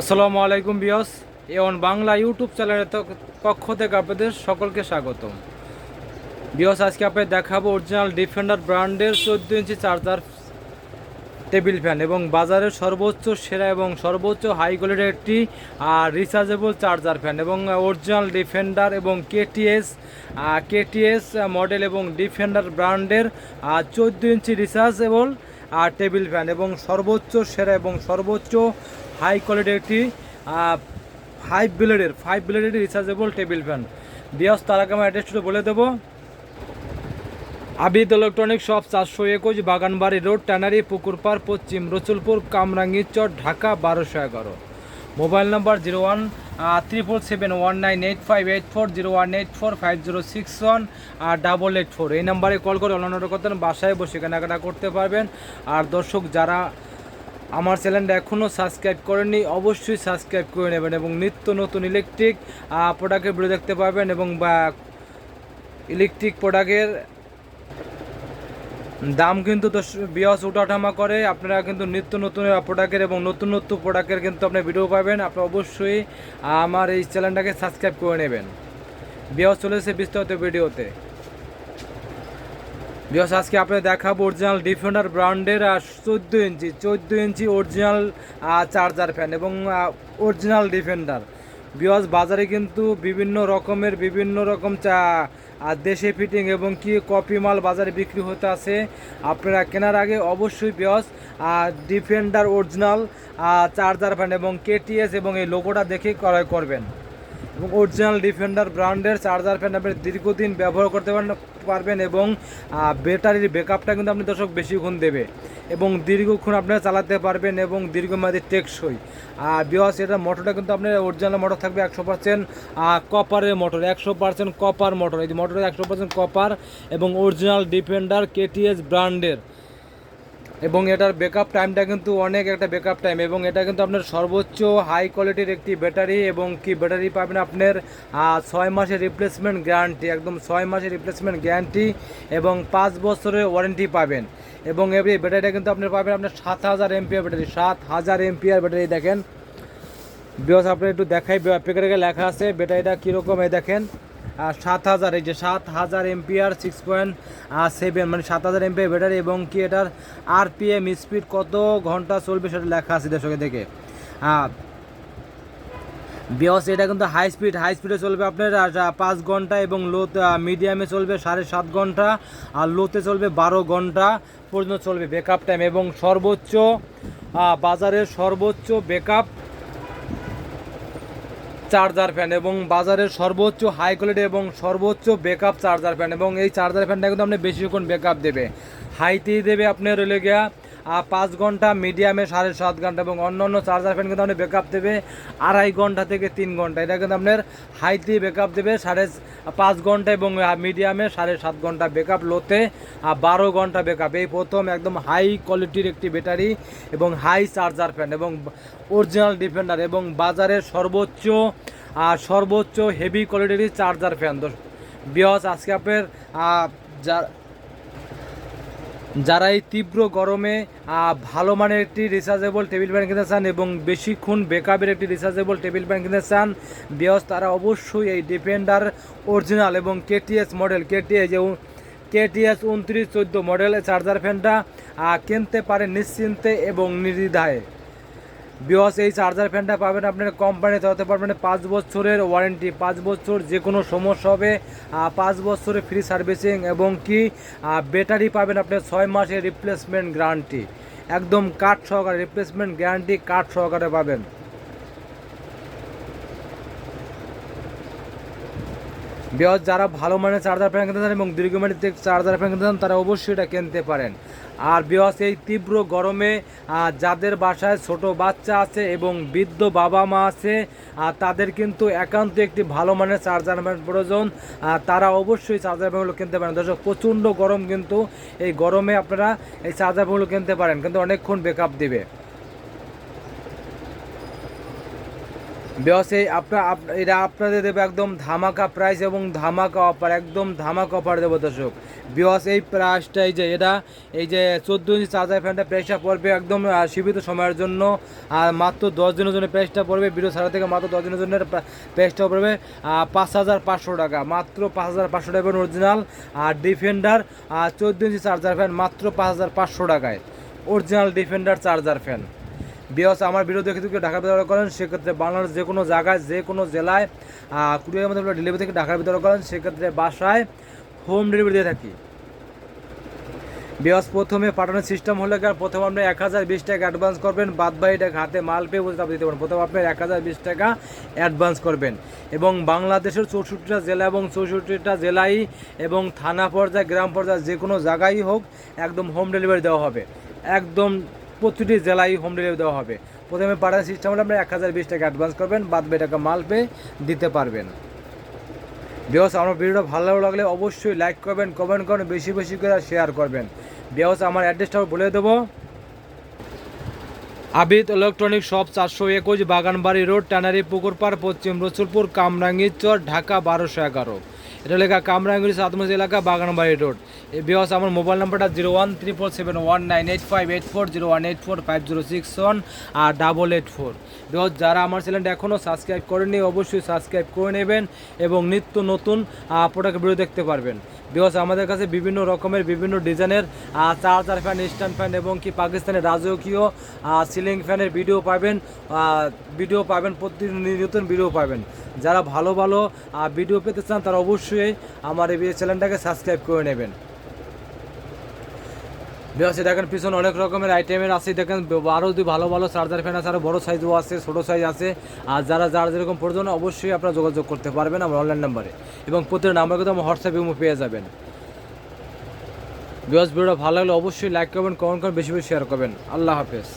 আসসালামু আলাইকুম বিয়স এওন বাংলা ইউটিউব চ্যানেলের পক্ষ থেকে আপনাদের সকলকে স্বাগতম। বিয়স আজকে আপনাদের দেখাবো অরিজিনাল ডিফেন্ডার ব্র্যান্ডের চোদ্দ ইঞ্চি চার্জার টেবিল ফ্যান এবং বাজারের সর্বোচ্চ সেরা এবং সর্বোচ্চ হাই কোয়ালিটির একটি আর রিচার্জেবল চার্জার ফ্যান এবং অরিজিনাল ডিফেন্ডার এবং কেটিএস কেটিএস মডেল এবং ডিফেন্ডার ব্র্যান্ডের চোদ্দ ইঞ্চি রিচার্জেবল আর টেবিল ফ্যান এবং সর্বোচ্চ সেরা এবং সর্বোচ্চ হাই কোয়ালিটির একটি ফাইভ ব্লেডের ফাইভ ব্লেডের রিচার্জেবল টেবিল ফ্যান বিয়স, তার আগে আমার অ্যাড্রেসটা বলে দেবো। আবিদ ইলেকট্রনিক শপ চারশো একুশ বাগানবাড়ি রোড, ট্যানারি পুকুরপাড় পশ্চিম রসুলপুর কামরাঙ্গি চর ঢাকা, বারোশো এগারো। Mobile number zero one triple seven one nine eight five eight four zero one eight four five zero six one আর ডাবল এইট ফোর এই নাম্বারে কল করে অন্যান্য করতেন, বাসায় বসে কেনাকাটা করতে পারবেন। আর দর্শক, যারা আমার চ্যানেলটা এখনও সাবস্ক্রাইব করেননি, অবশ্যই সাবস্ক্রাইব করে নেবেন এবং নিত্য নতুন ইলেকট্রিক প্রোডাক্টের ভিডিও দেখতে পাবেন এবং বা ইলেকট্রিক প্রোডাক্টের দাম কিন্তু বিয়স উঠাঠামা করে। আপনারা কিন্তু নিত্য নতুন প্রোডাক্টের এবং নতুন নতুন প্রোডাক্টের কিন্তু আপনি ভিডিও পাবেন। আপনি অবশ্যই আমার এই চ্যানেলটাকে সাবস্ক্রাইব করে নেবেন। বিয়স চলেছে বিস্তারিত ভিডিওতে বিয়স, আজকে আপনাদের দেখাবো অরিজিনাল ডিফেন্ডার ব্র্যান্ডের চোদ্দ ইঞ্চি চোদ্দ ইঞ্চি অরিজিনাল চার্জার ফ্যান এবং অরিজিনাল ডিফেন্ডার বিয়স, বাজারে কিন্তু বিভিন্ন রকমের, বিভিন্ন রকম চা আর দেশে ফিটিং এবং কি কপি মাল বাজারে বিক্রি হতে আছে, আপনারা কেনার আগে অবশ্যই বিয়স ডিফেন্ডার অরিজিনাল চার্জার ফ্যান এবং কেটিএস এবং এই লোগোটা দেখে ক্রয় করবেন। এবং অরিজিনাল ডিফেন্ডার ব্র্যান্ডের চার্জার ফ্যান আপনি দীর্ঘদিন ব্যবহার করতে পারেন- পারবেন এবং ব্যাটারির ব্যাকআপটা কিন্তু আপনি দর্শক বেশিক্ষণ দেবে। এবং দীর্ঘক্ষণ আপনারা চালাতে পারবেন এবং দীর্ঘমেয়াদী টেকসই। আর বিওয়াস এটা মোটরটা কিন্তু আপনার অরিজিনাল মোটর থাকবে একশো পার্সেন্ট কপারের মোটর একশো পার্সেন্ট কপার মোটর এই মোটর একশো পার্সেন্ট কপার এবং অরিজিনাল ডিফেন্ডার কেটিএস ব্র্যান্ডের এবং এটার ব্যাকআপ টাইমটা কিন্তু অনেক একটা ব্যাকআপ টাইম এবং এটা কিন্তু আপনার সর্বোচ্চ হাই কোয়ালিটির একটি ব্যাটারি এবং কি ব্যাটারি পাবেন আপনার ছয় মাসের রিপ্লেসমেন্ট গ্যারান্টি একদম ছয় মাসের রিপ্লেসমেন্ট গ্যারান্টি এবং পাঁচ বছরের ওয়ারেন্টি পাবেন। এবং এই ব্যাটারিটা কিন্তু আপনি পাবেন আপনার সাত হাজার এমপিআর ব্যাটারি সাত হাজার এমপিআর ব্যাটারি দেখেন। বিকজ আপনি একটু দেখাই প্যাকেটে লেখা আছে ব্যাটারিটা কীরকম, এই দেখেন। সাত হাজার, এই যে সাত হাজার এমপিআর সিক্স পয়েন্ট সেভেন মানে সাত হাজার এমপিআর ব্যাটারি এবং কি এটার আরপিএম স্পিড কত ঘণ্টা চলবে সেটা লেখা আছে দর্শকের দেখে বিয়স, এটা কিন্তু হাই স্পিড হাই স্পিডে চলবে আপনার পাঁচ ঘণ্টা এবং লো মিডিয়ামে চলবে সাড়ে সাত ঘণ্টা, আর লোতে চলবে বারো ঘণ্টা পর্যন্ত চলবে ব্যাকআপ টাইম এবং সর্বোচ্চ বাজারের সর্বোচ্চ ব্যাকআপ চার্জার ফ্যান এবং বাজারের সর্বোচ্চ হাই কোয়ালিটি এবং সর্বোচ্চ ব্যাকআপ চার্জার ফ্যান এবং এই চার্জার ফ্যানটা কিন্তু আপনি বেশিক্ষণ ব্যাকআপ দেবে। হাইতেই দেবে আপনার রইলে গিয়া পাঁচ ঘণ্টা মিডিয়ামে সাড়ে সাত ঘণ্টা এবং অন্য অন্য চার্জার ফ্যান কিন্তু আপনি ব্যাকআপ দেবে আড়াই ঘণ্টা থেকে তিন ঘণ্টা। এটা কিন্তু আপনার হাইতে ব্যাকআপ দেবে সাড়ে পাঁচ ঘণ্টা এবং মিডিয়ামে সাড়ে সাত ঘণ্টা ব্যাকআপ লোতে বারো ঘণ্টা ব্যাকআপ এই প্রথম একদম হাই কোয়ালিটির একটি ব্যাটারি এবং হাই চার্জার ফ্যান এবং অরিজিনাল ডিফেন্ডার এবং বাজারের সর্বোচ্চ আর সর্বোচ্চ হেভি কোয়ালিটির চার্জার ফ্যান বিয়স আজকে আপনার যা যারা এই তীব্র গরমে ভালো মানের একটি রিচার্জেবল টেবিল ফ্যান কিনতে চান এবং বেশিক্ষণ বেকআপের একটি রিচার্জেবল টেবিল ফ্যান কিনতে চান, বিয়স তারা অবশ্যই এই ডিফেন্ডার অরিজিনাল এবং কেটিএস মডেল কেটিএস কেটিএস উনত্রিশ চোদ্দ মডেলের চার্জার ফ্যানটা কিনতে পারে নিশ্চিন্তে এবং নির্দ্বিধায়। বিওস এই চার্জার ফ্যানটা পাবেন আপনার কোম্পানিতে হতে পারবেন পাঁচ বছরের ওয়ারেন্টি পাঁচ বছর যে কোনো সমস্যা হবে পাঁচ বছরের ফ্রি সার্ভিসিং এবং কি ব্যাটারি পাবেন আপনার ছয় মাসের রিপ্লেসমেন্ট গ্যারান্টি একদম কাঠ সহকারে রিপ্লেসমেন্ট গ্যারান্টি কাঠ সহকারে পাবেন। বিয়স যারা ভালো মানের চার্জার ফ্যান কিনতে চান এবং দীর্ঘমেয়াদী চার্জার ফ্যান কিনতে চান, তারা অবশ্যই এটা কিনতে পারেন। আর বিয়স এই তীব্র গরমে যাদের বাসায় ছোট বাচ্চা আছে এবং বৃদ্ধ বাবা মা আছে তাদের কিন্তু একান্ত একটি ভালো মানের চার্জার ফ্যান প্রয়োজন। তারা অবশ্যই চার্জার ফ্যানগুলো কিনতে পারেন। দর্শক, প্রচণ্ড গরম কিন্তু এই গরমে আপনারা এই চার্জার ফ্যানগুলো কিনতে পারেন। কিন্তু অনেকক্ষণ ব্যাকআপ দিবে। এই আপনার আপ- এটা আপনাদের দেবে একদম ধামাকা প্রাইস এবং ধামাকা অফার একদম ধামাকা অফার দেবো দর্শক। বিকজ এই প্রাইসটা এই যে এটা এই যে চোদ্দ ইঞ্চি চার্জার ফ্যানটা প্রাইসটা পড়বে একদম সীমিত সময়ের জন্য। আর মাত্র দশ দিনের জন্য প্রাইসটা পড়বে ভিডিও ছাড়া থেকে মাত্র দশ দিনের জন্য প্রাইসটা পড়বে পাঁচ হাজার পাঁচশো টাকা। মাত্র পাঁচ হাজার পাঁচশো টাকা অরিজিনাল আর ডিফেন্ডার আর চোদ্দ ইঞ্চি চার্জার ফ্যান মাত্র পাঁচ হাজার পাঁচশো টাকায়। Original Defender charger fan. Because আমার দেখে যদি কেউ ঢাকার ভিতরে করেন, সেক্ষেত্রে বাংলাদেশ যে কোনো জায়গায়, যে কোনো জেলায় কুড়িয়ার মধ্যে ডেলিভারি থেকে ঢাকার ভিতরে করেন, সেক্ষেত্রে বাসায় হোম ডেলিভারি দিয়ে থাকি। বিকজ প্রথমে পাঠানোর সিস্টেম হলে প্রথমে আপনি এক হাজার বিশ টাকা অ্যাডভান্স করবেন, বাদ বাকি হাতে মাল পেয়ে আপনি দিতে পারেন প্রথমে আপনি এক হাজার বিশ টাকা অ্যাডভান্স করবেন। এবং বাংলাদেশের চৌষট্টিটা জেলা এবং চৌষট্টিটা জেলায় এবং থানা পর্যায়ে, গ্রাম পর্যায়ে যে কোনো জায়গায় হোক, একদম হোম ডেলিভারি দেওয়া হবে। একদম প্রতিটি জেলায় হোম ডেলিভারি দেওয়া হবে। প্রথমে পাঠানোর সিস্টেম হলে আপনি এক হাজার বিশ টাকা অ্যাডভান্স করবেন, বাদ বাকি টাকা মাল পেয়ে দিতে পারবেন। বিকজ আমার ভিডিওটা ভালো লাগলে অবশ্যই লাইক করবেন কমেন্ট করবেন বেশি বেশি করে শেয়ার করবেন। বিকজ আমার অ্যাড্রেসটাও বলে দেবো। আবিদ ইলেকট্রনিক শপ চারশো একুশ বাগানবাড়ি রোড টানারি পুকুরপাড় পশ্চিম রসুলপুর কামরাঙ্গীর চর ঢাকা বারোশো এগারো। এটা লেখা কামরাঙ্গীর সাতমজ এলাকা, বাগানবাড়ি রোড। এই বিকজ আমার মোবাইল নাম্বারটা zero one three four seven one nine eight five eight four, zero one eight four five zero six one R double eight four. Because যারা আমার চ্যানেলটা এখনও সাবস্ক্রাইব করেনি অবশ্যই সাবস্ক্রাইব করে নেবেন এবং নিত্য নতুন প্রোডাক্ট ভিডিও দেখতে পারবেন। বিকজ আমাদের কাছে বিভিন্ন রকমের, বিভিন্ন ডিজাইনের চার্জার ফ্যান স্ট্যান্ড ফ্যান এবং কি পাকিস্তানের রাজকীয় সিলিং ফ্যানের ভিডিও পাবেন ভিডিও পাবেন প্রতি নতুন ভিডিও পাবেন। যারা ভালো ভালো ভিডিও পেতে চান তারা অবশ্যই আমার এই চ্যানেলটাকে সাবস্ক্রাইব করে নেবেন। বিকজ দেখেন পিছনে অনেক রকমের আইটেমের আছে। দেখেন আরও যদি ভালো ভালো চার্জার ফ্যান আছে আরও বড়ো সাইজও আছে, ছোটো সাইজ আছে। আর যারা যারা যেরকম প্রয়োজন, অবশ্যই আপনারা যোগাযোগ করতে পারবেন আমার অনলাইন নাম্বারে এবং প্রতিটা নাম্বার কিন্তু আমার হোয়াটসঅ্যাপে পেয়ে যাবেন। বিকজ ভিডিওটা ভালো লাগলে অবশ্যই লাইক করবেন কমেন্ট করবেন, বেশি বেশি শেয়ার করবেন। আল্লাহ হাফেজ।